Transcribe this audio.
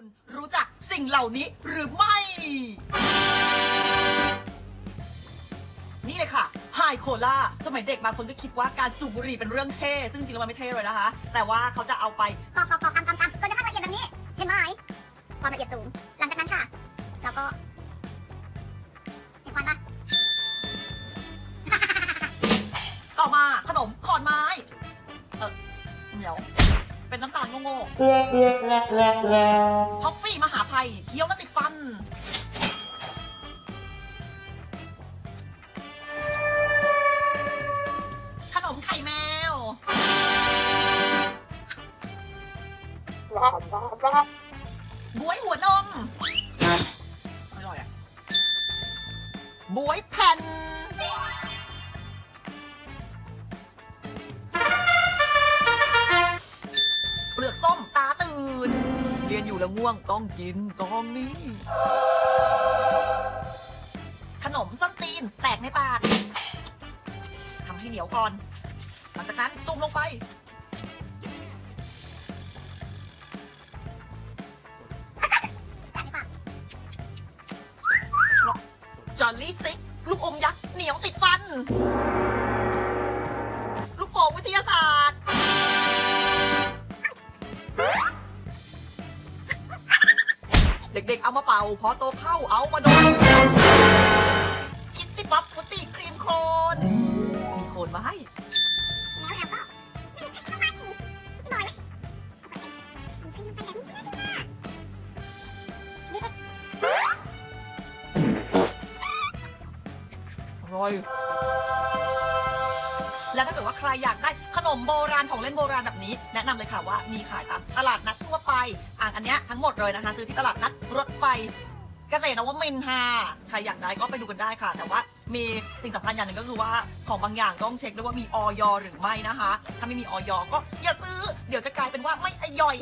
คุณรู้จักสิ่งเหล่านี้หรือไม่ นี่เลยค่ะไฮโคล่าสมัยเด็กบางคนก็คิดว่าการสูบบุหรี่เป็นเรื่องเท่ ซึ่งจริงแล้วมันไม่เท่เลยนะคะ แต่ว่าเขาจะเอาไปกอกกอกกรอกตำตำตำจนกระทั่งละเอียดแบบนี้ เห็นไหมความละเอียดสูง หลังจากนั้นค่ะ เราก็เห็นควันปะต่อมาขนมขอนไม้ เออเหนียว เป็นน้ำตาลโง่ๆท็อฟฟี่มหาภัยเคี้ยวแล้วติดฟัน ขนมไข่แมว บวยหัวนม อร่อยอะ บวยแผ่น ม่วง่วงต้องกินซองนี้ ขนมส้นตีนแตกในปากทำให้เหนียวก่อน หลังจากนั้นจุ่มลงไป จอลลี่สติ๊กลูกอมยักษ์เหนียวติดฟัน เด็กๆ เอามาเป่า พอโตเข้าเอามาดมคิตตี้ป๊อปฟุตตี้ครีมโคนมีโคนมาให้ แล้วเราก็บีบให้เข้ามาอีกพี่บอยไหมเอาไปเป็นเป็นแบบนี้นี่อีกอร่อย แล้วถ้าเกิดว่าใครอยากได้ขนมโบราณของเล่นโบราณแบบนี้ แนะนำเลยค่ะว่ามีขายตามตลาดนัดทั่วไป อ่างอันเนี้ยทั้งหมดเลยนะคะ ซื้อที่ตลาดนัดรถไฟเกษตรนวมินทร์ค่ะใครอยากได้ก็ไปดูกันได้ค่ะ แต่ว่ามีสิ่งสำคัญอย่างหนึ่งก็คือว่าของบางอย่างต้องเช็คด้วยว่ามีออยหรือไม่นะคะ ถ้าไม่มีออยก็อย่าซื้อ เดี๋ยวจะกลายเป็นว่าไม่อร่อย